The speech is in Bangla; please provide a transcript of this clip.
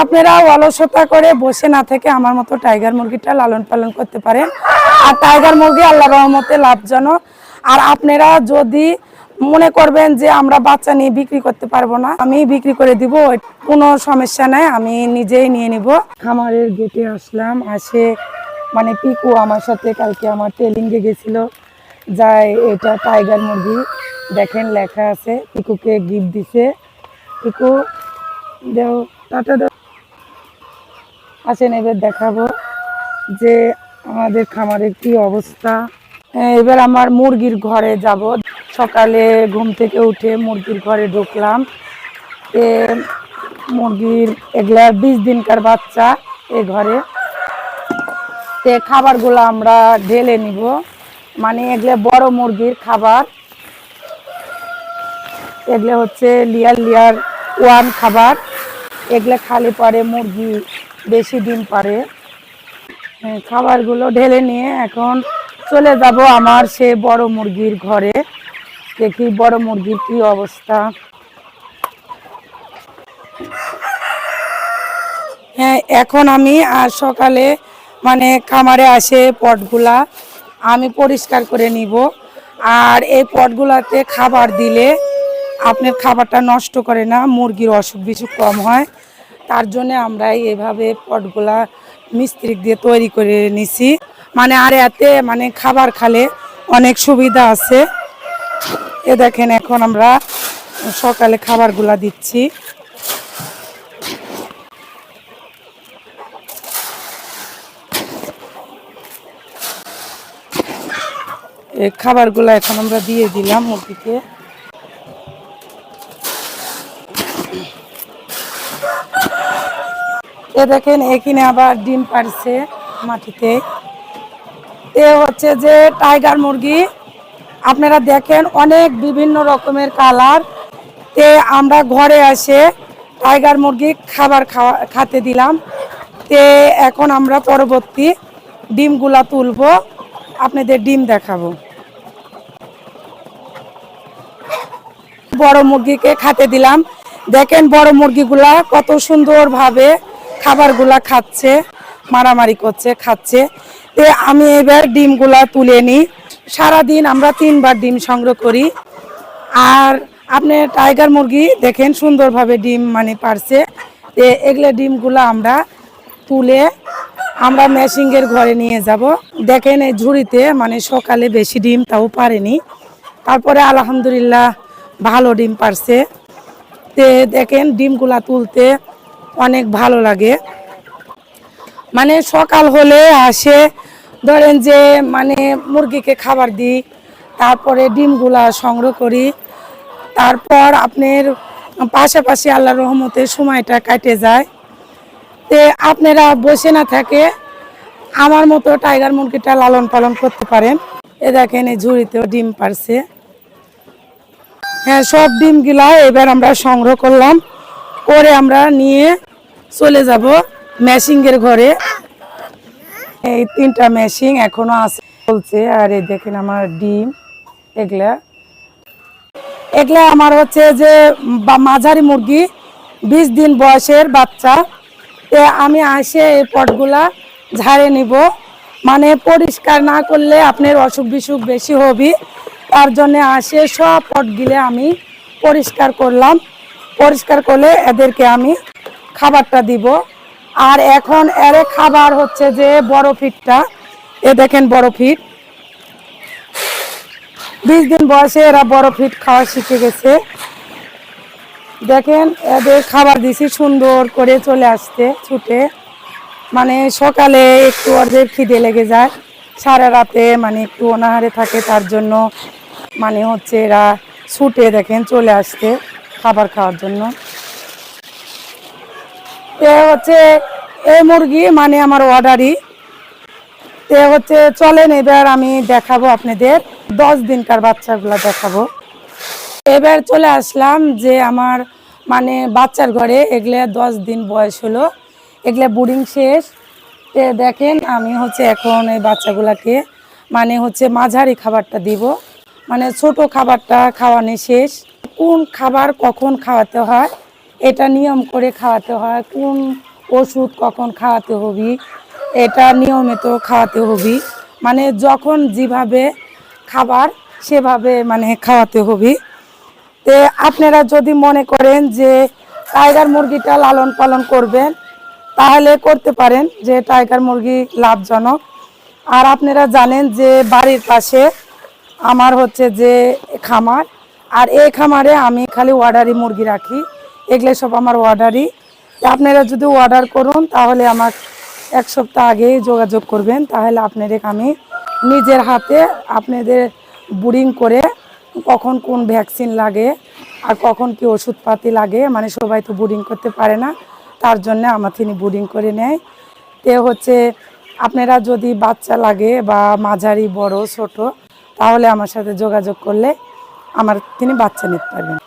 আপনারা অলসতা করে বসে না থেকে আমার মতো টাইগার মুরগিটা লালন পালন করতে পারেন। আর টাইগার মুরগি আল্লাহ রহমতে লাভজনক। আর আপনারা যদি মনে করবেন যে আমরা বাচ্চা নিয়ে বিক্রি করতে পারব না, আমি বিক্রি করে দিব, কোনো সমস্যা নাই, আমি নিজেই নিয়ে নিব। খামারের গেটে আসলাম, আসে মানে পিকু আমার সাথে কালকে আমার ট্রেলিংয়ে গেছিল। যাই, এটা টাইগার মুরগি। দেখেন লেখা আছে, পিকুকে গিফট দিছে। পিকু, দেও, টাটা আসেন এবার দেখাবো যে আমাদের খামারের কি অবস্থা। হ্যাঁ, এবার আমার মুরগির ঘরে যাব। সকালে ঘুম থেকে উঠে মুরগির ঘরে ঢুকলাম। এ মুরগির এগুলা বিশ দিনকার বাচ্চা এ ঘরে। তে খাবারগুলো আমরা ঢেলে নিব। মানে এগুলো বড় মুরগির খাবার। এগুলো হচ্ছে লিয়ার লিয়ার ওয়ান খাবার। এগুলো খালি পরে মুরগি বেশি ডিম পারে। খাবারগুলো ঢেলে নিয়ে এখন চলে যাব আমার সে বড় মুরগির ঘরে। দেখি বড় মুরগির কি অবস্থা। হ্যাঁ এখন আমি আর সকালে মানে খামারে আসে পটগুলা, আমি পরিষ্কার করে নিব। আর এই পটগুলাতে খাবার দিলে আপনার খাবারটা নষ্ট করে না, মুরগির অসুখ বিসুখ কম হয়। তার জন্য আমরা এভাবে পটগুলা মিস্ত্রি দিয়ে তৈরি করে নিছি। মানে আর এতে মানে খাবার খালে অনেক সুবিধা আছে। এ দেখেন, এখন আমরা সকালে খাবারগুলা দিচ্ছি। খাবারগুলো এখন আমরা দিয়ে দিলাম মুরগিকে এ দেখেন, এখানে আবার ডিম পারছে মাটিতে। এ হচ্ছে যে টাইগার মুরগি। আপনারা দেখেন, অনেক বিভিন্ন রকমের কালার। তে আমরা ঘরে এসে টাইগার মুরগি খাবার খাওয়া, খাতে দিলাম। তে এখন আমরা পরবর্তী ডিমগুলা তুলবো। আপনাদের ডিম দেখাবো। বড় মুরগিকে খাতে দিলাম। দেখেন বড় মুরগিগুলা কত সুন্দরভাবে খাবারগুলা খাচ্ছে, মারামারি করছে, খাচ্ছে। তে আমি এবার ডিমগুলা তুলে নিই। সারাদিন আমরা তিনবার ডিম সংগ্রহ করি। আর আপনি টাইগার মুরগি দেখেন সুন্দরভাবে ডিম মানে পারছে। তে এগুলো ডিমগুলো আমরা তুলে আমরা মেশিংয়ের ঘরে নিয়ে যাব। দেখেন এই ঝুড়িতে মানে সকালে বেশি ডিম তাও পারেনি। তারপরে আলহামদুলিল্লাহ ভালো ডিম পারছে। তে দেখেন ডিমগুলা তুলতে অনেক ভালো লাগে। মানে সকাল হলে আসে, ধরেন যে মানে মুরগিকে খাবার দিই, তারপরে ডিমগুলা সংগ্রহ করি, তারপর আপনার পাশাপাশি আল্লাহ রহমতে সময়টা কাটে যায়। তে আপনারা বসে না থাকে, আমার মতো টাইগার মুরগিটা লালন পালন করতে পারেন। এ দেখেন এই ঝুড়িতেও ডিম পারছে। হ্যাঁ সব ডিমগুলা এবার আমরা সংগ্রহ করলাম। করে আমরা নিয়ে চলে যাব মেশিংয়ের ঘরে। এই তিনটা মেশিং এখনও আছে। চলছে, আর এই দেখেন আমার ডিম, এগুলা। এগুলা আমার হচ্ছে যে মাঝারি মুরগি, বিশ দিন বয়সের বাচ্চা। তে আমি আসে এই পটগুলা ঝাড়ে নিব। মানে পরিষ্কার না করলে আপনার অসুখ বিসুখ বেশি হবে। তার জন্য আসে সব পটগুলো আমি পরিষ্কার করলাম। পরিষ্কার করলে এদেরকে আমি খাবারটা দিব। আর এখন এর খাবার হচ্ছে যে বড় ফিটটা এ দেখেন বড় ফিট বিশ দিন বয়সে এরা বড় ফিট খাওয়া শিখে গেছে। দেখেন এদের খাবার দিছি সুন্দর করে চলে আসতে ছুটে। মানে সকালে একটু ওদের খিদে লেগে যায়। সারা রাতে মানে একটু অনাহারে থাকে, তার জন্য মানে হচ্ছে এরা ছুটে দেখেন চলে আসতে খাবার খাওয়ার জন্য। এ হচ্ছে এই মুরগি মানে আমার অর্ডারই। এ হচ্ছে, চলেন এবার আমি দেখাবো আপনাদের, দশ দিনকার বাচ্চাগুলো দেখাবো। এবার চলে আসলাম যে আমার মানে বাচ্চার ঘরে, এগুলো দশ দিন বয়স হলো। এগুলো বুডিং শেষ। তে দেখেন, আমি হচ্ছে এখন এই বাচ্চাগুলাকে মানে হচ্ছে মাঝারি খাবারটা দিব। মানে ছোট খাবারটা খাওয়ানো শেষ। কোন খাবার কখন খাওয়াতে হয় এটা নিয়ম করে খাওয়াতে হয়। কোন ওষুধ কখন খাওয়াতে হবি? এটা নিয়মিত খাওয়াতে হবি। মানে যখন যেভাবে খাবার, সেভাবে মানে খাওয়াতে হবি। তে আপনারা যদি মনে করেন যে টাইগার মুরগিটা লালন পালন করবেন, তাহলে করতে পারেন যে টাইগার মুরগি লাভজনক। আর আপনারা জানেন যে বাড়ির পাশে আমার হচ্ছে যে খামার। আর এই খামারে আমি খালি অর্ডারি মুরগি রাখি। এগুলো সব আমার অর্ডারই আপনারা যদি অর্ডার করুন, তাহলে আমার এক সপ্তাহ আগেই যোগাযোগ করবেন। তাহলে আপনাদের আমি নিজের হাতে আপনাদের বুড়িং করে কখন কোন ভ্যাকসিন লাগে আর কখন কি ওষুধপাতি লাগে মানে সবাই তো বুডিং করতে পারে না, তার জন্য আমার তিনি বুরিং করে নেয়। তে হচ্ছে আপনারা যদি বাচ্চা লাগে বা মাঝারি, বড়, ছোট, তাহলে আমার সাথে যোগাযোগ করলে আমার তিনি বাচ্চা নিতে পারবেন।